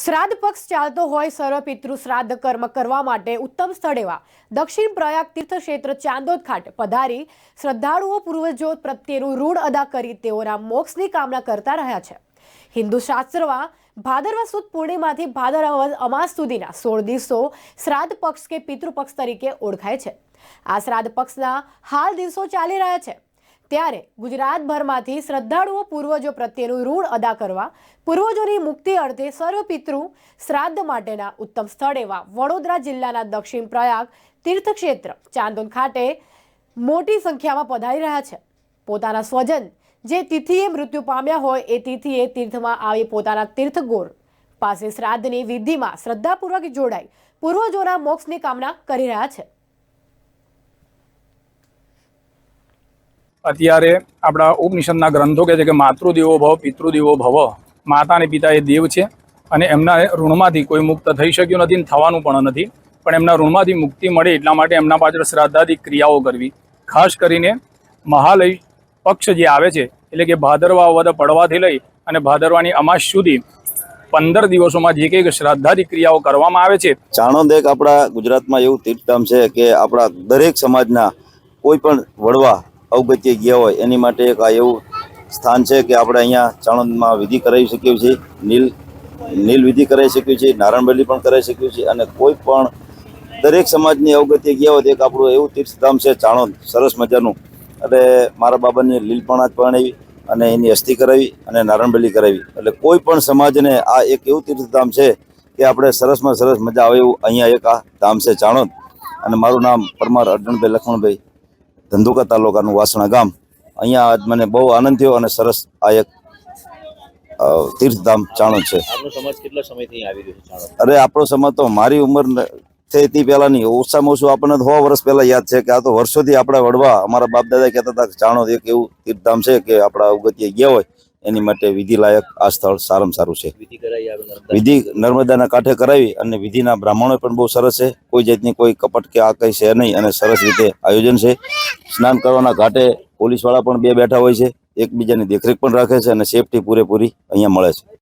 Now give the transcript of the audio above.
શ્રાદ્ધ પક્ષ ચાલતો હોય સર્વ પિતૃ શ્રાદ્ધ કર્મ કરવા માટે ઉત્તમ સ્થળ એવા દક્ષિણ પ્રયાગ તીર્થક્ષેત્ર ચાંદોદ ખાતે પધારી શ્રદ્ધાળુઓ પૂર્વજો પ્રત્યેનું ઋણ અદા કરી તેઓના મોક્ષની કામના કરતા રહ્યા છે. હિન્દુ શાસ્ત્રમાં ભાદરવા સુદ પૂર્ણિમાથી ભાદરવા અમાસ સુધીના સોળ દિવસો શ્રાદ્ધ પક્ષ કે પિતૃપક્ષ તરીકે ઓળખાય છે. આ શ્રાદ્ધ પક્ષના હાલ દિવસો ચાલી રહ્યા છે. ત્યારે ગુજરાતભરમાંથી શ્રદ્ધાળુઓ પૂર્વજો પ્રત્યેનું ઋણ અદા કરવા, પૂર્વજોની મુક્તિ અર્થે સર્વપિતૃ શ્રાદ્ધ માટેના ઉત્તમ સ્થળ એવા વડોદરા જિલ્લાના દક્ષિણ પ્રયાગ તીર્થક્ષેત્ર ચાંદોદ ખાતે મોટી સંખ્યામાં પધારી રહ્યા છે. પોતાના સ્વજન જે તિથિએ મૃત્યુ પામ્યા હોય એ તિથિએ તીર્થમાં આવી પોતાના તીર્થગોર પાસે શ્રાદ્ધની વિધિમાં શ્રદ્ધાપૂર્વક જોડાઈ પૂર્વજોના મોક્ષની કામના કરી રહ્યા છે. અત્યારે આપણા ઉપનિષદના ગ્રંથો કહે છે કે માતૃદેવો ભવ, પિતૃદેવો ભવ. માતા અને પિતા એ દેવ છે અને એમના ઋણમાંથી કોઈ મુક્ત થઈ શક્યું નથી થવાનું પણ નથી. પણ એમના ઋણમાંથી મુક્તિ મળે એટલા માટે એમના પાછળ શ્રાદ્ધાદી ક્રિયાઓ કરવી. ખાસ કરીને મહાલય પક્ષ જે આવે છે, એટલે કે ભાદરવા વદ પડવાથી લઈ અને ભાદરવાની અમાસ સુધી પંદર દિવસોમાં જે કંઈક શ્રાદ્ધાદી ક્રિયાઓ કરવામાં આવે છે. ચાણોદ એક આપણા ગુજરાતમાં એવું તીર્થધામ છે કે આપણા દરેક સમાજના કોઈ પણ વડવા અવગત્ય ગયા હોય, એની માટે એક આ એવું સ્થાન છે કે આપણે અહીંયા ચાણંદમાં વિધિ કરાવી શકીએ છીએ, નીલ નીલ વિધિ કરાવી શકીએ છીએ નારાયણબલી પણ કરાવી શકીએ છીએ, અને કોઈ પણ દરેક સમાજની અવગત્ય ગયા હોય એક આપણું એવું તીર્થધામ છે ચાણોદ, સરસ મજાનું. એટલે મારા બાબાની લીલપણા જ પરણાવી અને એની અસ્થિ કરાવી અને નારાયણબલી કરાવી. એટલે કોઈ પણ સમાજને આ એક એવું તીર્થધામ છે કે આપણે સરસમાં સરસ મજા આવે એવું અહીંયા એક આ ધામ છે ચાણોદ. અને મારું નામ પરમાર અર્જુનભાઈ લખમણભાઈ ધંધુકા તાલુકાનું વાસણા ગામ. અહીંયા આજ મને બહુ આનંદ થયો અને સરસ આ એક તીર્થધામ ચાણો છે. અરે આપણો સમાજ તો મારી ઉંમર થઈ પહેલા પહેલાની ઓછામાં ઓછું આપણને સો વર્ષ પહેલા યાદ છે કે આ તો વર્ષોથી આપણા વડવા અમારા બાપ દાદા કહેતા હતા કે ચાણો એક એવું તીર્થધામ છે કે આપણા અવગત્ય ગયા હોય. એની માટે વિધિ લાયક આ સ્થળ સારામાં સારું છે. વિધિ નર્મદાના કાંઠે કરાવી અને વિધિના બ્રાહ્મણો પણ બહુ સરસ છે. કોઈ જાતની કોઈ કપટ કે આ કઈ છે નહીં અને સરસ રીતે આયોજન છે. સ્નાન કરવાના ઘાટે પોલીસવાળા પણ બે બેઠા હોય છે. એકબીજાની દેખરેખ પણ રાખે છે અને સેફટી પૂરેપૂરી અહીંયા મળે છે.